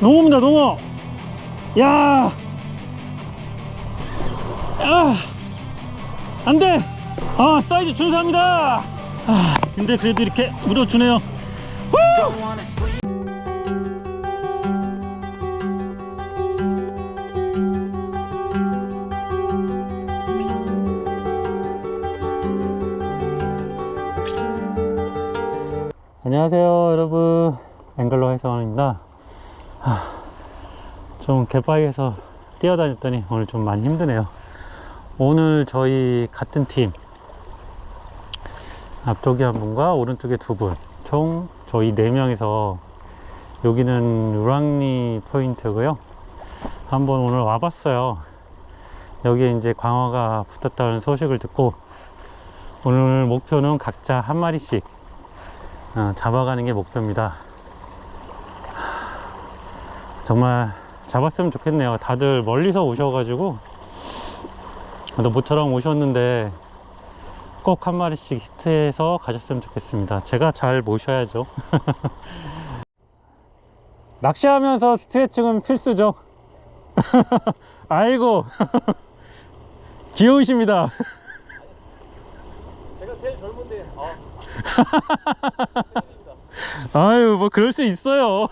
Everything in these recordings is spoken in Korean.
농어입니다 농어. 야. 아, 안돼. 아 사이즈 준수합니다. 아, 근데 그래도 이렇게 물어주네요. 후! 안녕하세요 여러분. 앵글러 해성원입니다 하, 좀 갯바위에서 뛰어다녔더니 오늘 좀 많이 힘드네요. 오늘 저희 같은 팀 앞쪽에 한 분과 오른쪽에 두 분 총 저희 네 명이서 여기는 루랑리 포인트고요. 한번 오늘 와봤어요. 여기에 이제 광어가 붙었다는 소식을 듣고 오늘 목표는 각자 한 마리씩 어, 잡아가는 게 목표입니다. 하, 정말 잡았으면 좋겠네요. 다들 멀리서 오셔가지고 또 모처럼 오셨는데 꼭 한 마리씩 히트해서 가셨으면 좋겠습니다. 제가 잘 모셔야죠. 낚시하면서 스트레칭은 필수죠. 아이고 귀여우십니다. 제가 제일 젊은데 아, 아유 뭐 그럴 수 있어요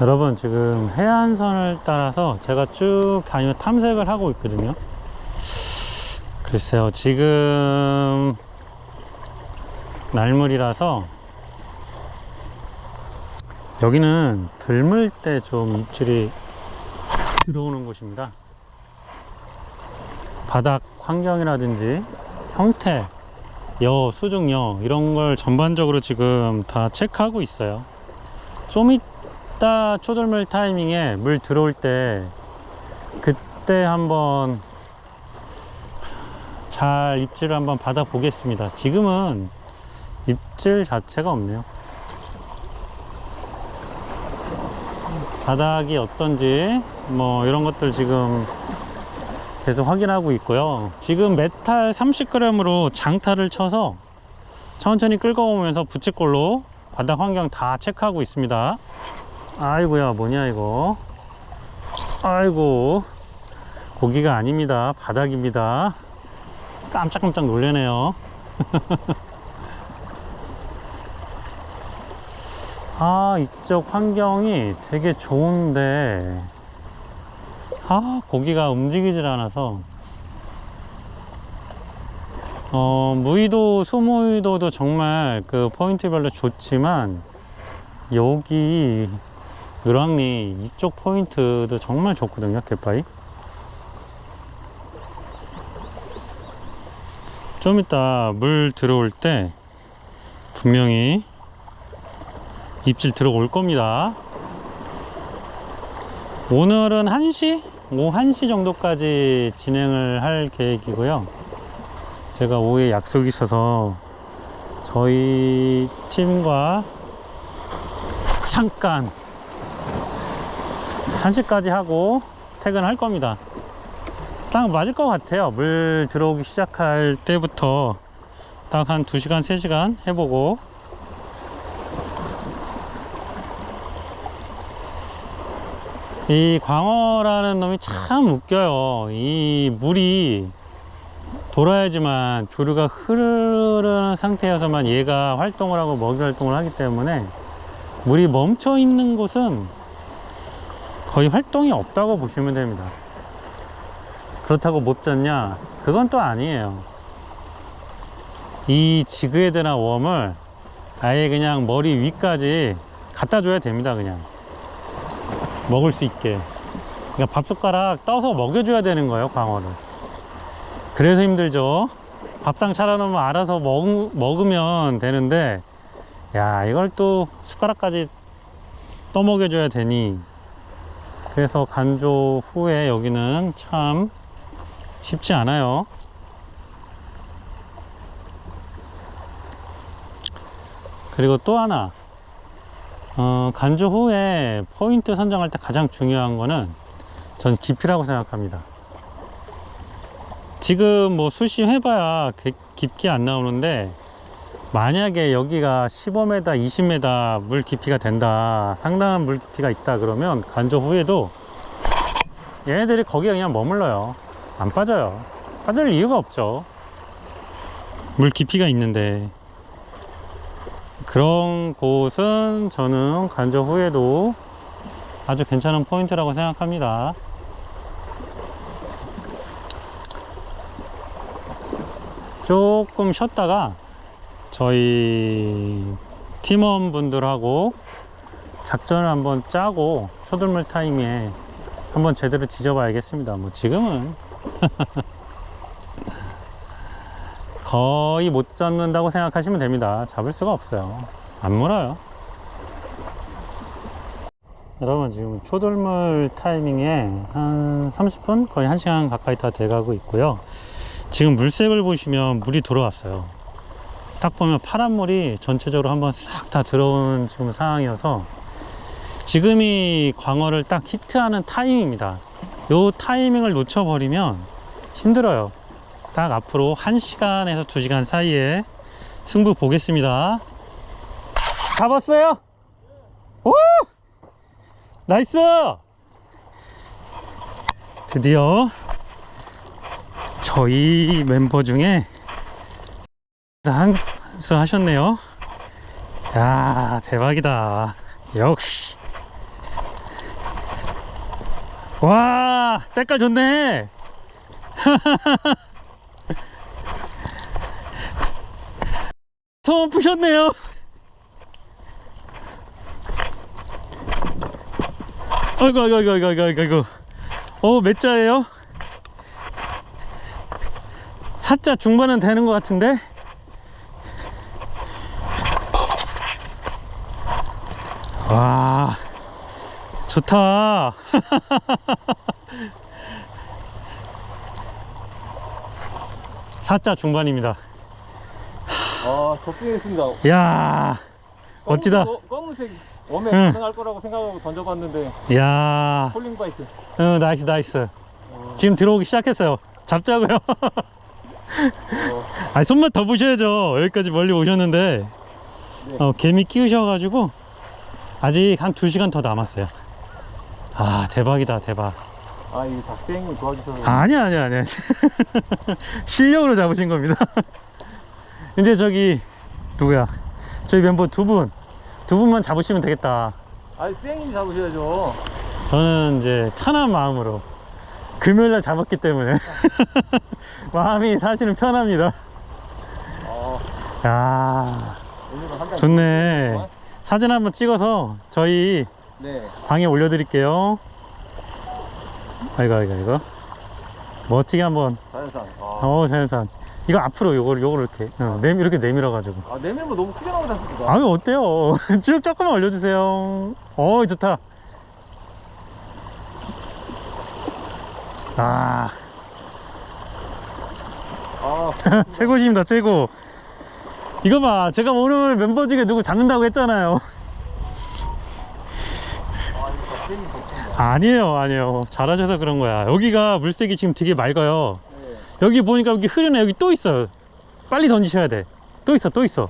여러분 지금 해안선을 따라서 제가 쭉 다니며 탐색을 하고 있거든요 글쎄요 지금 날물이라서 여기는 들물 때 좀 입질이 들어오는 곳입니다 바닥 환경이라든지 형태, 여, 수중여 이런 걸 전반적으로 지금 다 체크하고 있어요. 좀 이따 초들물 타이밍에 물 들어올 때 그때 한번 잘 입질을 한번 받아 보겠습니다. 지금은 입질 자체가 없네요. 바닥이 어떤지 뭐 이런 것들 지금 계속 확인하고 있고요. 지금 메탈 30g으로 장타를 쳐서 천천히 끌고 오면서 부채꼴로 바닥 환경 다 체크하고 있습니다. 아이고야, 뭐냐, 이거. 아이고. 고기가 아닙니다. 바닥입니다. 깜짝깜짝 놀래네요. 아, 이쪽 환경이 되게 좋은데, 아 고기가 움직이질 않아서 어 무의도 소무의도도 정말 그 포인트별로 좋지만 여기 을왕리 이쪽 포인트도 정말 좋거든요 갯바위 좀 이따 물 들어올 때 분명히 입질 들어올 겁니다 오늘은 1시? 오후 1시 정도까지 진행을 할 계획이고요. 제가 오후에 약속이 있어서 저희 팀과 잠깐 1시까지 하고 퇴근할 겁니다. 딱 맞을 것 같아요. 물 들어오기 시작할 때부터 딱 한 2시간, 3시간 해보고 이 광어라는 놈이 참 웃겨요. 이 물이 돌아야지만 조류가 흐르는 상태여서만 얘가 활동을 하고 먹이 활동을 하기 때문에 물이 멈춰 있는 곳은 거의 활동이 없다고 보시면 됩니다. 그렇다고 못 졌냐? 그건 또 아니에요. 이 지그헤드나 웜을 아예 그냥 머리 위까지 갖다 줘야 됩니다, 그냥. 먹을 수 있게 그러니까 밥숟가락 떠서 먹여줘야 되는 거예요 광어를 그래서 힘들죠 밥상 차려놓으면 알아서 먹, 먹으면 되는데 야 이걸 또 숟가락까지 떠먹여줘야 되니 그래서 간조 후에 여기는 참 쉽지 않아요 그리고 또 하나 어, 간주 후에 포인트 선정할 때 가장 중요한 거는 전 깊이라고 생각합니다. 지금 뭐 수심 해봐야 그 깊게 안 나오는데 만약에 여기가 15m, 20m 물 깊이가 된다, 상당한 물 깊이가 있다 그러면 간조 후에도 얘네들이 거기에 그냥 머물러요. 안 빠져요. 빠질 이유가 없죠. 물 깊이가 있는데. 그런 곳은 저는 간조 후에도 아주 괜찮은 포인트라고 생각합니다. 조금 쉬었다가 저희 팀원분들하고 작전을 한번 짜고 초들물 타임에 한번 제대로 지져봐야겠습니다. 뭐 지금은 거의 못 잡는다고 생각하시면 됩니다. 잡을 수가 없어요. 안 물어요. 여러분 지금 초돌물 타이밍에 한 30분 거의 1시간 가까이 다 돼가고 있고요. 지금 물색을 보시면 물이 들어왔어요. 딱 보면 파란 물이 전체적으로 한번 싹 다 들어온 지금 상황이어서 지금이 광어를 딱 히트하는 타이밍입니다. 요 타이밍을 놓쳐버리면 힘들어요. 딱 앞으로 1시간에서 2시간 사이에 승부 보겠습니다. 잡았어요? 오! 나이스! 드디어 저희 멤버 중에 한수 하셨네요. 야 대박이다. 역시. 와 때깔 좋네. 처음 푸셨네요. 아이고 아이고 아이고 아이고 아이고 아이고. 어 몇 자예요? 사자 중반은 되는 것 같은데 좋다 사자 중반입니다 아, 덕분했습니다. 야 멋지다. 검은색 웜에 응. 가능할 거라고 생각하고 던져봤는데 야 폴링 바이트. 어, 나이스 나이스 지금 들어오기 시작했어요 잡자고요 어, 아니 손맛 더 보셔야죠 여기까지 멀리 오셨는데 네. 어, 개미 끼우셔가지고 아직 한 2시간 더 남았어요 아 대박이다 대박. 아, 이 박사님 도와주셔서. 아니야 아니야 아니야. 실력으로 잡으신 겁니다. 이제 저기 누구야? 저희 멤버 두 분. 두 분만 잡으시면 되겠다. 아, 쌩님 잡으셔야죠. 저는 이제 편한 마음으로 금요일날 잡았기 때문에 마음이 사실은 편합니다. 어, 야 좋네. 사진 한번 찍어서 저희 네. 방에 올려드릴게요. 아이고 아이고 아이고. 멋지게 한번. 자연산. 아, 어 자연산. 이거 앞으로 요걸 요걸 이렇게 어, 내, 이렇게 내밀어 가지고. 아 내밀면 너무 크게 나오지 않습니까? 아유 어때요? 쭉 조금만 올려주세요. 어 좋다. 아. 아, 최고십니다 최고. 이거 봐. 제가 오늘 멤버 중에 누구 잡는다고 했잖아요 아, 이거 박사님 덕분이다. 아니에요 아니에요. 잘하셔서 그런 거야. 여기가 물색이 지금 되게 맑아요. 네. 여기 보니까 여기 흐르네. 여기 또 있어요. 빨리 던지셔야 돼. 또 있어 또 있어?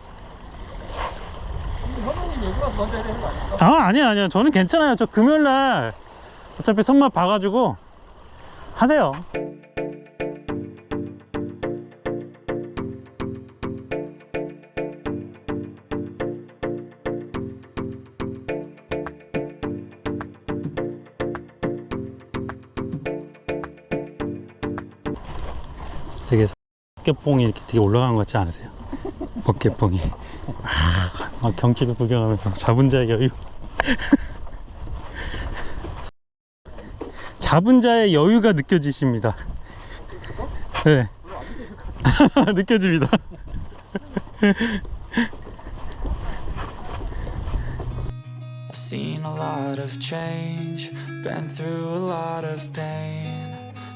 아 아니야 아니야. 저는 괜찮아요. 저 금요일날 어차피 손맛 봐가지고 하세요 어깨뽕이 이렇게 되게 올라간 것 같지 않으세요? 어깨뽕이. 아, 막 경치도 구경하면서 잡은 자의 여유 잡은 자의 여유가 느껴지십니다. 네. 느껴집니다. Seen a lot of change, been through a lot of pain.